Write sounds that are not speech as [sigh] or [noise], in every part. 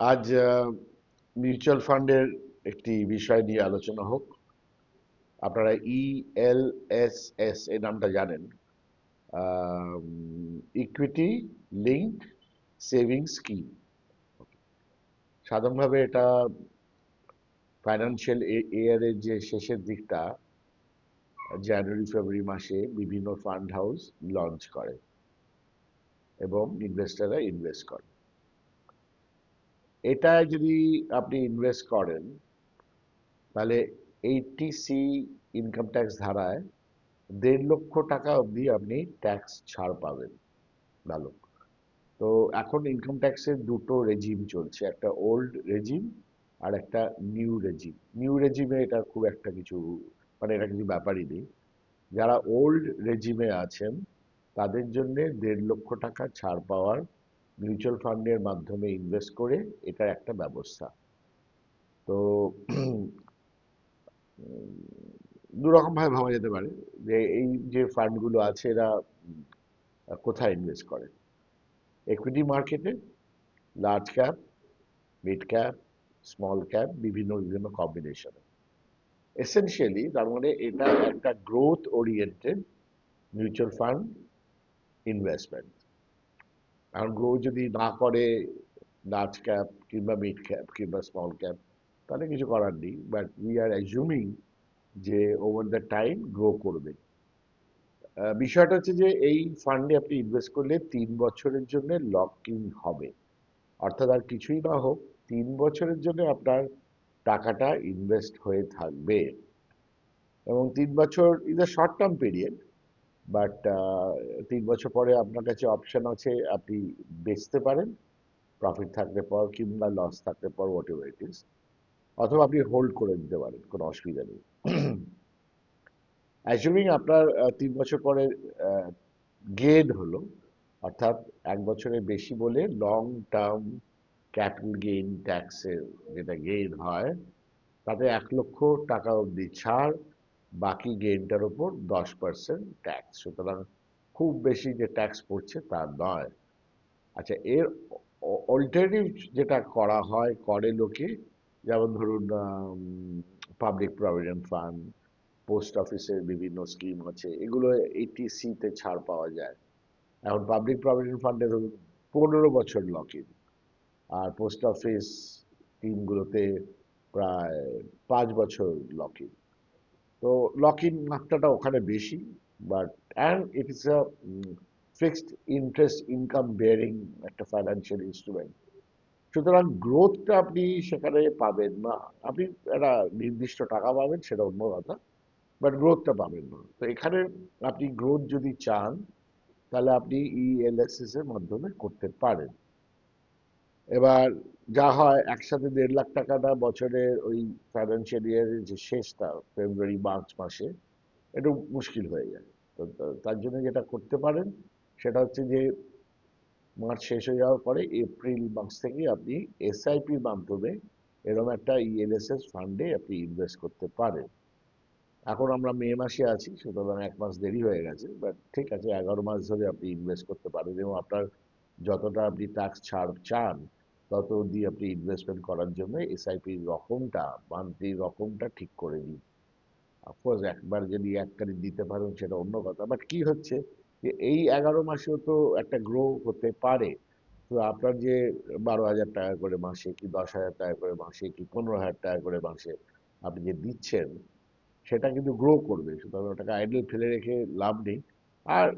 আজ মিউচুয়াল ফান্ডের একটি বিষয় নিয়ে আলোচনা হোক। আপনারা ইএলএসএস এই নামটা জানেন। ইকুইটি লিঙ্কড সেভিংস স্কিম সাধারণভাবে এটা ফাইন্যান্সিয়াল ইয়ারের যে শেষের দিকটা জানুয়ারি ফেব্রুয়ারি মাসে বিভিন্ন ফান্ড হাউস লঞ্চ করে এবং ইনভেস্টাররা ইনভেস্ট করে। এটায় যদি আপনি ইনভেস্ট করেন, তাহলে এইটটি সি ইনকাম ট্যাক্স ধারায় দেড় লক্ষ টাকা অবধি আপনি ট্যাক্স ছাড় পাবেন ভালো। তো এখন ইনকাম ট্যাক্সের দুটো রেজিম চলছে, একটা ওল্ড রেজিম আর একটা নিউ রেজিম নিউ রেজিমে এটা খুব একটা কিছু মানে এটা কিছু ব্যাপারই নেই। যারা ওল্ড রেজিমে আছেন, তাদের জন্য দেড় লক্ষ টাকা ছাড় পাওয়ার মিউচুয়াল ফান্ডের মাধ্যমে ইনভেস্ট করে এটার একটা ব্যবস্থা। তো দুরকমভাবে ভাবা যেতে পারে যে এই যে ফান্ডগুলো আছে এরা কোথায় ইনভেস্ট করে? একুইটি মার্কেটে large cap mid cap small cap বিভিন্ন বিভিন্ন কম্বিনেশনে এসেনশিয়ালি তার মানে এটা একটা growth oriented mutual fund investment এখন গ্রো যদি না করে লার্জ ক্যাপ কিংবা মিড ক্যাপ কিংবা স্মল ক্যাপ, তাহলে কিছু করার নেই। বাট উই আর অ্যাজুমিং যে ওভার দ্য টাইম গ্রো করবে। বিষয়টা হচ্ছে যে এই ফান্ডে আপনি ইনভেস্ট করলে তিন বছরের জন্য লক ইন হবে। অর্থাৎ আর কিছুই না হোক, তিন বছরের জন্য আপনার টাকাটা ইনভেস্ট হয়ে থাকবে। এবং তিন বছর is a short term period but তিন বছর পরে আপনার কাছে অপশন আছে, আপনি বেচতে পারেন। প্রফিট থাকলে পর কিংবা লস থাকলে পর হোয়াট এভার ইট ইস অথবা আপনি হোল্ড করে দিতে পারেন, কোনো অসুবিধা নেই। অ্যাসুমিং আপনার তিন বছর পরে গেন হলো, অর্থাৎ এক বছরের বেশি বলে লং টার্ম ক্যাপিটাল গেইন ট্যাক্সের যেটা গেইন হয়, তাতে এক লক্ষ টাকা অবধি ছাড় বাকি গেইনটার উপর দশ পার্সেন্ট ট্যাক্স সুতরাং খুব বেশি যে ট্যাক্স পড়ছে তা নয়। আচ্ছা এর অল্টারনেটিভ যেটা করা হয় করে লোকে, যেমন ধরুন পাবলিক প্রভিডেন্ট ফান্ড পোস্ট অফিসের বিভিন্ন স্কিম আছে এগুলো এটিসিতে ছাড় পাওয়া যায়। এখন পাবলিক প্রভিডেন্ট ফান্ডে ধরুন, পনেরো বছর লক ইন আর পোস্ট অফিস স্কিমগুলোতে প্রায় পাঁচ বছর লক ইন তো লক ইন মাত্রাটা ওখানে বেশি but and it is a fixed interest income bearing একটা ফাইন্যান্সিয়াল ইনস্ট্রুমেন্ট সুতরাং গ্রোথটা আপনি সেখানে পাবেন না। আপনি একটা নির্দিষ্ট টাকা পাবেন, সেটা অন্য কথা বাট গ্রোথটা পাবেন না। তো এখানে আপনি গ্রোথ যদি চান, তাহলে আপনি ইএলএসএস এর মাধ্যমে করতে পারেন। এবার যা হয়, একসাথে দেড় লাখ টাকাটা বছরের ওই ফাইন্যান্সিয়াল ইয়ারের যে শেষটা ফেব্রুয়ারি মার্চ মাসে, একটু মুশকিল হয়ে যায়। তো তার জন্য যেটা করতে পারেন, সেটা হচ্ছে যে, মার্চ শেষ হয়ে যাওয়ার পরে এপ্রিল মাস থেকে আপনি এসআইপির মাধ্যমে এরকম একটা ইএলএসএস ফান্ডে আপনি ইনভেস্ট করতে পারেন। এখন আমরা মে মাসে আছি, সুতরাং এক মাস দেরি হয়ে গেছে বাট ঠিক আছে, এগারো মাস ধরে আপনি ইনভেস্ট করতে পারেন এবং আপনার যতটা আপনি ট্যাক্স ছাড় চান তত অবধি আপনি ইনভেস্টমেন্ট করার জন্য এসআইপির রকমটা মান্থলি রকমটা ঠিক করে নিন। অফকোর্স একবার যদি এককারি দিতে পারেন সেটা অন্য কথা। বাট কি হচ্ছে? যে এই এগারো মাসেও তো একটা গ্রো হতে পারে। তো আপনার যে বারো হাজার টাকা করে মাসে কি দশ হাজার টাকা করে মাসে কি পনেরো হাজার টাকা করে মাসে আপনি যে দিচ্ছেন, সেটা কিন্তু গ্রো করবে। সুতরাং ওটাকে আইডল ফেলে রেখে লাভ নেই। আর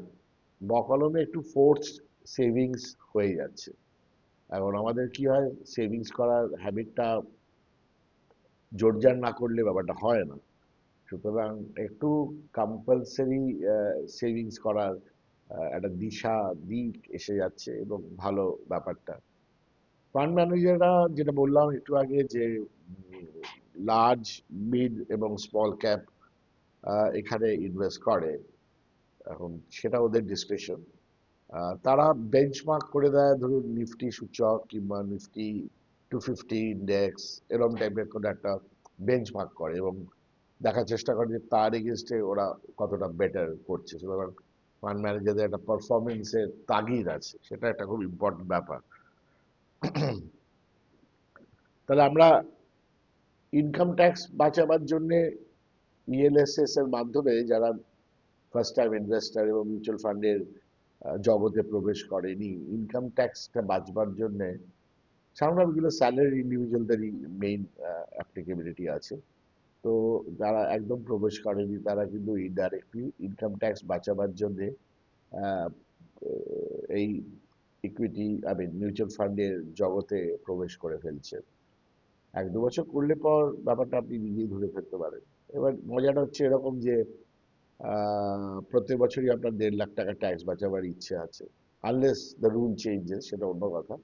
বকলমে একটু ফোর্স সেভিংস হয়ে যাচ্ছে। এখন আমাদের কি হয় সেভিংস করার হ্যাবিটটা জোরজার না করলে ব্যাপারটা হয় না। সুতরাং একটু কম্পালসারি সেভিংস করার একটা দিশা, দিক এসে যাচ্ছে এবং ভালো ব্যাপারটা। ফান্ড ম্যানেজাররা যেটা বললাম একটু আগে যে লার্জ মিড এবং স্মল ক্যাপ এখানে ইনভেস্ট করে। এখন সেটা ওদের ডিসক্রিপশন তারা বেঞ্চমার্ক করে দেয়, ধরুন নিফটি সূচক কিংবা নিফটি টু ফিফটি ইন্ডেক্স এরকম টাইপের কোনো একটা বেঞ্চমার্ক করে এবং দেখার চেষ্টা করে যে তার এগেনস্টে ওরা কতটা বেটার করছে। সুতরাং ফান্ড ম্যানেজারদের একটা পারফরমেন্সের তাগিদ আছে, সেটা একটা খুব ইম্পর্টেন্ট ব্যাপার। তাহলে আমরা ইনকাম ট্যাক্স বাঁচাবার জন্য ইএলএসএস এর মাধ্যমে যারা ফার্স্ট টাইম ইনভেস্টার এবং মিউচুয়াল ফান্ডের জগতে প্রবেশ করেনি। ইনকাম ট্যাক্সটা বাঁচবার জন্য সাধারণভাবে স্যালারি ইন্ডিভিজুয়ালদেরই মেইন অ্যাপ্লিকেবিলিটি আছে। তো যারা একদম প্রবেশ করেনি, তারা কিন্তু ইনডাইরেক্টলি ইনকাম ট্যাক্স বাঁচাবার জন্যে এই ইকুইটি আই মিন মিউচুয়াল ফান্ডের জগতে প্রবেশ করে ফেলছে। এক দু বছর করলে পর ব্যাপারটা আপনি নিজেই ধরে ফেলতে পারেন। এবার মজাটা হচ্ছে এরকম যে প্রত্যেক বছরই আপনার দেড় লাখ টাকা ট্যাক্স বাঁচাবার ইচ্ছে আছে আনলেস দ্য রুল চেঞ্জেস সেটা অন্য কথা।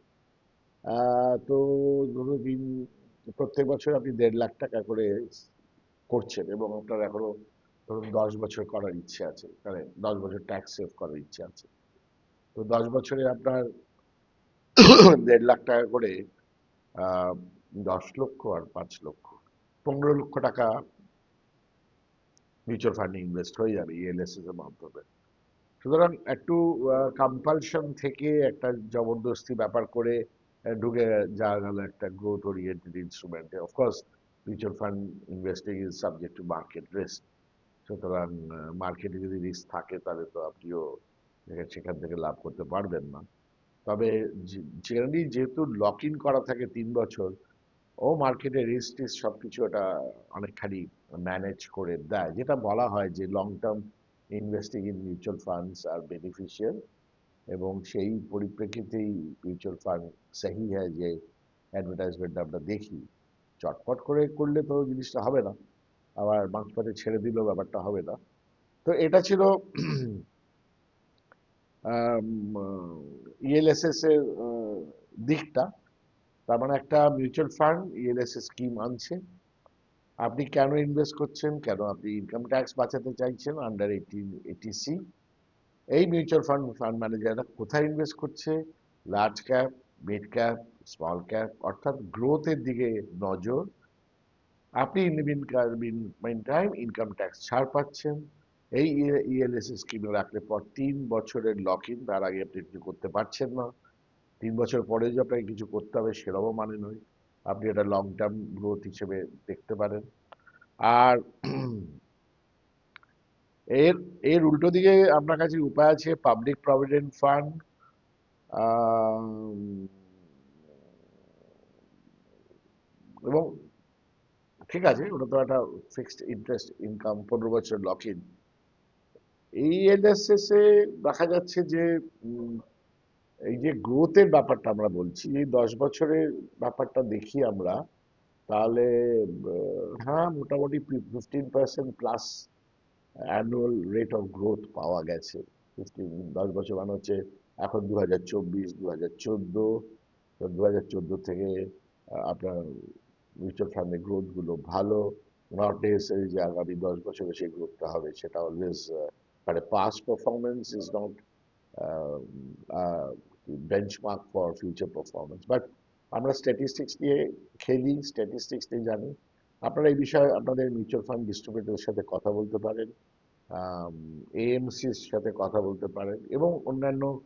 তো ধরুন দিন প্রত্যেক বছর আপনি দেড় লাখ টাকা করে করছেন এবং আপনার এখনও ধরুন দশ বছর করার ইচ্ছে আছে মানে দশ বছর ট্যাক্স সেভ করার ইচ্ছে আছে। তো দশ বছরে আপনার [coughs] দেড় লাখ টাকা করে দশ লক্ষ আর পাঁচ লক্ষ, পনেরো লক্ষ টাকা মিউচুয়াল ফান্ডে ইনভেস্ট হয়ে যাবে ইএলএসএস এর মাধ্যমে। সুতরাং একটু কম্পালশন থেকে একটা জবরদস্তি ব্যাপার করে ঢুকে যাওয়া গেল একটা growth oriented ইনস্ট্রুমেন্টে of course mutual fund investing is subject to market risk সুতরাং মার্কেটে যদি রিস্ক থাকে, তাহলে তো আপনিও সেখান থেকে লাভ করতে পারবেন না। তবে জেনারেলি যেহেতু লক ইন করা থাকে তিন বছর, ও মার্কেটে রিস্ক টিস্ক সব কিছু ওটা অনেকখানি ম্যানেজ করে দেয়, যেটা বলা হয় যে long term investing in mutual funds are beneficial এবং সেই পরিপ্রেক্ষিতেই মিউচুয়াল ফান্ড সেহি হয় যে অ্যাডভার্টাইজমেন্ট আমরা দেখি। চটপট করে করলে তো জিনিসটা হবে না, আবার মাঝপথে ছেড়ে দিলেও ব্যাপারটা হবে না। তো এটা ছিল ইএলএসএস এর দিকটা। তার মানে একটা মিউচুয়াল ফান্ড ইএলএসএস স্কিম আনছে। আপনি কেন ইনভেস্ট করছেন? কেন আপনি ইনকাম ট্যাক্স বাঁচাতে চাইছেন আন্ডার এইটিন এটিসি এই মিউচুয়াল ফান্ড ফান্ড ম্যানেজাররা কোথায় ইনভেস্ট করছে? Large cap mid cap small cap অর্থাৎ গ্রোথের দিকে নজর। আপনি ইন টাইম ইনকাম ট্যাক্স ছাড় পাচ্ছেন। এই ইএলএস স্কিমে রাখলে পর তিন বছরের লক ইন তার আগে আপনি কিছু করতে পারছেন না। তিন বছর পরে যে আপনাকে কিছু করতে হবে সেরকমও মানে নয়। আপনি এটা লং টার্ম গ্রোথ হিসেবে দেখতে পারেন। আর এর এর উল্টো দিকে আপনার কাছে উপায় আছে পাবলিক প্রভিডেন্ট ফান্ড এবং ঠিক আছে, ওটা তো একটা ফিক্সড ইন্টারেস্ট ইনকাম পনেরো বছর লক ইন এই এনএসএস এ দেখা যাচ্ছে যে এই যে গ্রোথের ব্যাপারটা আমরা বলছি, এই দশ বছরের ব্যাপারটা দেখি আমরা, তাহলে হ্যাঁ মোটামুটি fifteen percent plus annual rate of growth পাওয়া গেছে। ফিফটিন দশ বছর মানে হচ্ছে এখন দু হাজার চব্বিশ দু হাজার চোদ্দ দু হাজার চোদ্দ থেকে আপনার মিউচুয়াল ফান্ডের গ্রোথগুলো ভালো। নট নেসেসারি যে আগামী দশ বছরে সেই গ্রোথটা হবে, সেটা অলওয়েজ মানে past performance is not benchmark for future performance but আমরা স্ট্যাটিস্টিক্স দিয়ে খেলি স্ট্যাটিস্টিক্স দিয়ে জানি। আপনারা এই বিষয়ে আপনাদের মিউচুয়াল ফান্ড ডিস্ট্রিবিউটরের সাথে কথা বলতে পারেন এএমসির সাথে কথা বলতে পারেন এবং অন্যান্য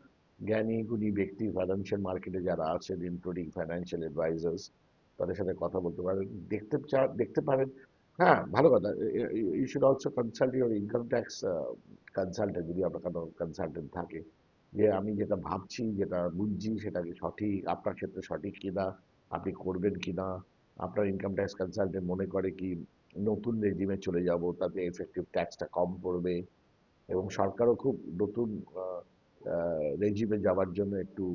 জ্ঞানী গুণী ব্যক্তি ফাইন্যান্সিয়াল মার্কেটে যারা আছেন ইনক্লুডিং ফাইন্যান্সিয়াল অ্যাডভাইজার্স তাদের সাথে কথা বলতে পারেন। দেখতে চা- দেখতে পারেন। হ্যাঁ ভালো কথা। You should also consult your income tax consultant যদি আপনার কোনো কনসালটেন্ট থাকে। যে আমি যেটা ভাবছি, যেটা বুঝছি, সেটা কি সঠিক? আপনার ক্ষেত্রে সঠিক কিনা আপনি করবেন কিনা আপনার ইনকাম ট্যাক্স কনসালটেন্ট মনে করে কি, নতুন রেজিমে চলে যাব, তাতে এফেক্টিভ ট্যাক্সটা কম পড়বে? এবং সরকারও খুব নতুন রেজিমে যাওয়ার জন্য একটু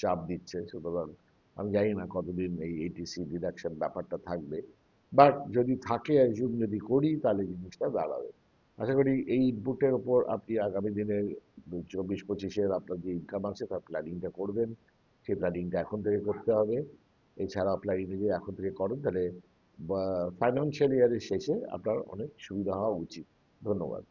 চাপ দিচ্ছে। সুতরাং আমি জানি না কতদিন এই এটিসি ডিডাকশন ব্যাপারটা থাকবে। বাট যদি থাকে অ্যাজুম যদি করি, তাহলে জিনিসটা দাঁড়াবে। আশা করি এই ইনপুটের ওপর আপনি আগামী দিনের চব্বিশ পঁচিশের আপনার যে ইনকাম আছে, তার প্ল্যানিংটা করবেন। সেই প্ল্যানিংটা এখন থেকে করতে হবে। এছাড়া প্ল্যানিং যদি এখন থেকে করেন, তাহলে ফাইন্যান্সিয়াল ইয়ারের শেষে আপনার অনেক সুবিধা হওয়া উচিত। ধন্যবাদ।